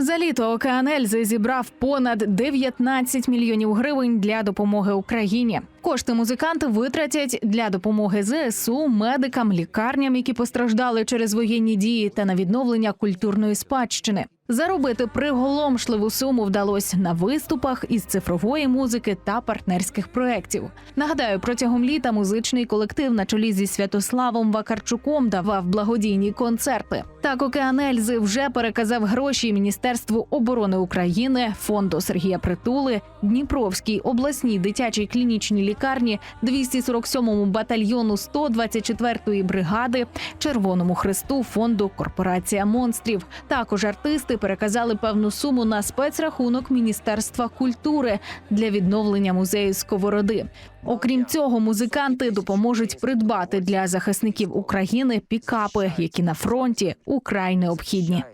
За літо океан Ельзи зібрав понад 19 мільйонів гривень для допомоги Україні. Кошти музиканти витратять для допомоги ЗСУ, медикам, лікарням, які постраждали через воєнні дії, та на відновлення культурної спадщини. Заробити приголомшливу суму вдалося на виступах із цифрової музики та партнерських проєктів. Нагадаю, протягом літа музичний колектив на чолі зі Святославом Вакарчуком давав благодійні концерти. Так, океан вже переказав гроші Міністерству оборони України, фонду Сергія Притули, Дніпровській обласній дитячій клінічній лікарні, 247-му батальйону 124-ї бригади, Червоному Хресту, фонду Корпорація монстрів. Також артисти переказали певну суму на спецрахунок Міністерства культури для відновлення музею Сковороди. Окрім цього, музиканти допоможуть придбати для захисників України пікапи, які на фронті украй необхідні.